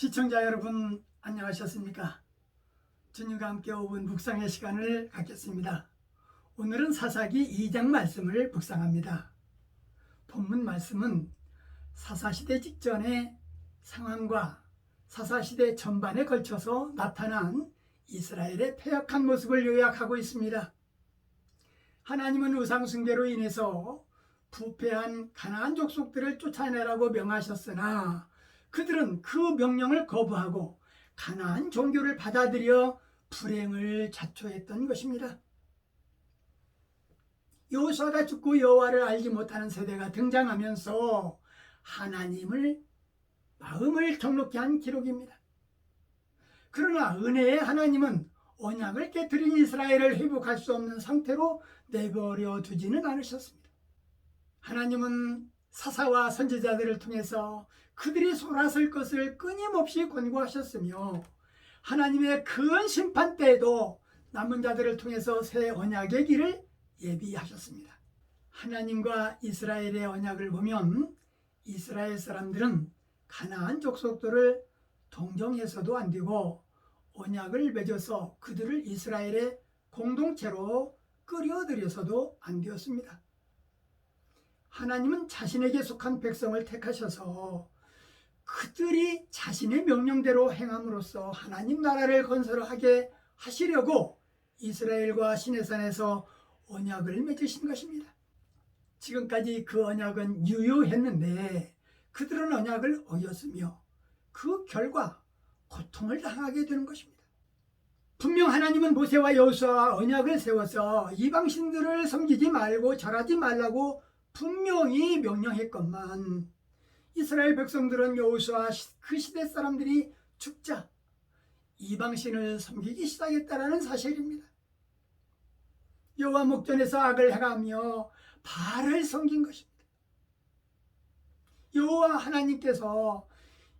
시청자 여러분 안녕하셨습니까? 주님과 함께 5분 묵상의 시간을 갖겠습니다. 오늘은 사사기 2장 말씀을 묵상합니다. 본문 말씀은 사사시대 직전의 상황과 사사시대 전반에 걸쳐서 나타난 이스라엘의 폐역한 모습을 요약하고 있습니다. 하나님은 우상숭배로 인해서 부패한 가나안 족속들을 쫓아내라고 명하셨으나 그들은 그 명령을 거부하고 가나안 종교를 받아들여 불행을 자초했던 것입니다. 여호수아가 죽고 여호와를 알지 못하는 세대가 등장하면서 하나님을 마음을 경록케 한 기록입니다. 그러나 은혜의 하나님은 언약을 깨뜨린 이스라엘을 회복할 수 없는 상태로 내버려 두지는 않으셨습니다. 하나님은 사사와 선지자들을 통해서 그들이 소라설 것을 끊임없이 권고하셨으며 하나님의 큰 심판 때에도 남은 자들을 통해서 새 언약의 길을 예비하셨습니다. 하나님과 이스라엘의 언약을 보면 이스라엘 사람들은 가나안 족속들을 동정해서도 안 되고 언약을 맺어서 그들을 이스라엘의 공동체로 끌어들여서도 안 되었습니다. 하나님은 자신에게 속한 백성을 택하셔서 그들이 자신의 명령대로 행함으로써 하나님 나라를 건설하게 하시려고 이스라엘과 시내산에서 언약을 맺으신 것입니다. 지금까지 그 언약은 유효했는데 그들은 언약을 어겼으며 그 결과 고통을 당하게 되는 것입니다. 분명 하나님은 모세와 여호수아와 언약을 세워서 이방신들을 섬기지 말고 절하지 말라고 분명히 명령했건만 이스라엘 백성들은 여호수아 그 시대 사람들이 죽자 이방신을 섬기기 시작했다라는 사실입니다. 여호와 목전에서 악을 행하며 바알을 섬긴 것입니다. 여호와 하나님께서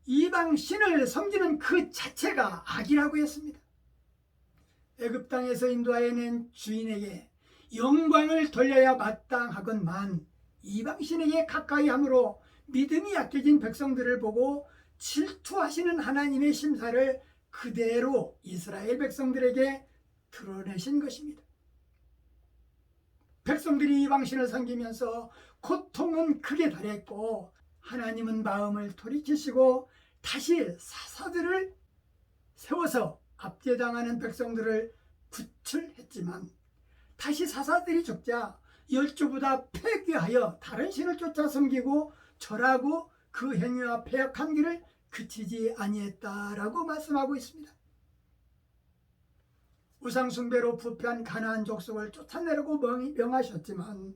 이방 신을 섬기는 그 자체가 악이라고 했습니다. 애굽 땅에서 인도하여낸 주인에게 영광을 돌려야 마땅하건만 이방 신에게 가까이 함으로 믿음이 약해진 백성들을 보고 질투하시는 하나님의 심사를 그대로 이스라엘 백성들에게 드러내신 것입니다. 백성들이 이방신을 섬기면서 고통은 크게 달했고 하나님은 마음을 돌이키시고 다시 사사들을 세워서 압제당하는 백성들을 구출했지만 다시 사사들이 죽자 열주보다 폐귀하여 다른 신을 쫓아 섬기고 절하고 그 행위와 폐역한 길을 그치지 아니했다라고 말씀하고 있습니다. 우상 숭배로 부패한 가나안 족속을 쫓아내라고 명하셨지만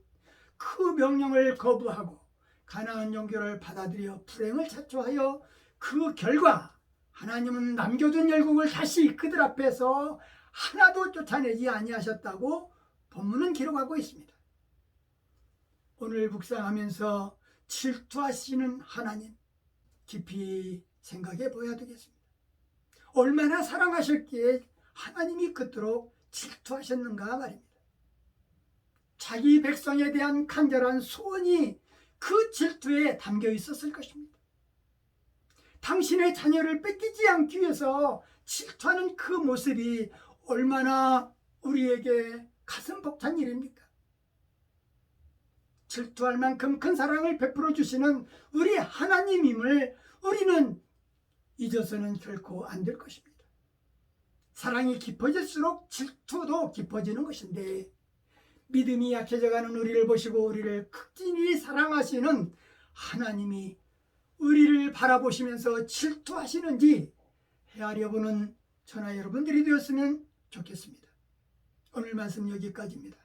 그 명령을 거부하고 가나안 종교를 받아들여 불행을 자초하여 그 결과 하나님은 남겨둔 열국을 다시 그들 앞에서 하나도 쫓아내지 아니하셨다고 본문은 기록하고 있습니다. 오늘 묵상하면서 질투하시는 하나님 깊이 생각해 보아야 되겠습니다. 얼마나 사랑하셨기에 하나님이 그토록 질투하셨는가 말입니다. 자기 백성에 대한 간절한 소원이 그 질투에 담겨 있었을 것입니다. 당신의 자녀를 뺏기지 않기 위해서 질투하는 그 모습이 얼마나 우리에게 가슴 벅찬 일입니까? 질투할 만큼 큰 사랑을 베풀어 주시는 우리 하나님임을 우리는 잊어서는 결코 안 될 것입니다. 사랑이 깊어질수록 질투도 깊어지는 것인데 믿음이 약해져가는 우리를 보시고 우리를 극진히 사랑하시는 하나님이 우리를 바라보시면서 질투하시는지 헤아려 보는 전화 여러분들이 되었으면 좋겠습니다. 오늘 말씀 여기까지입니다.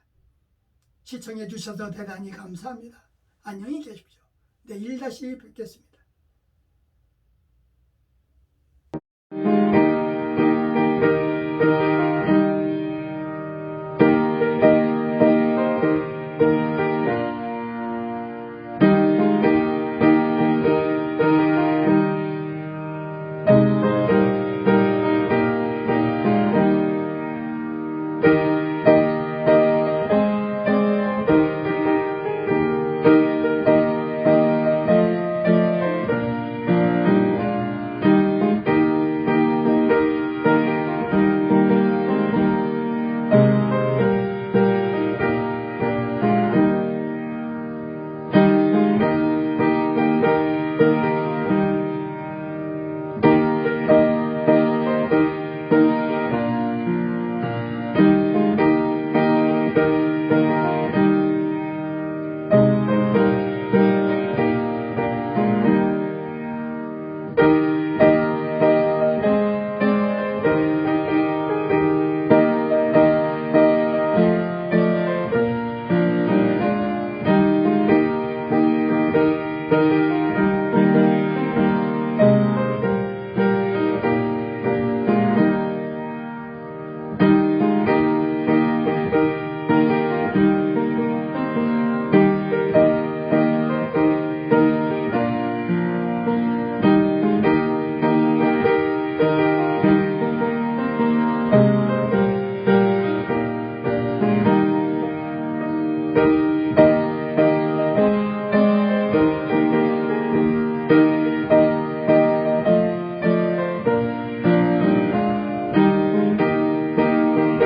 시청해 주셔서 대단히 감사합니다. 안녕히 계십시오. 내일 다시 뵙겠습니다.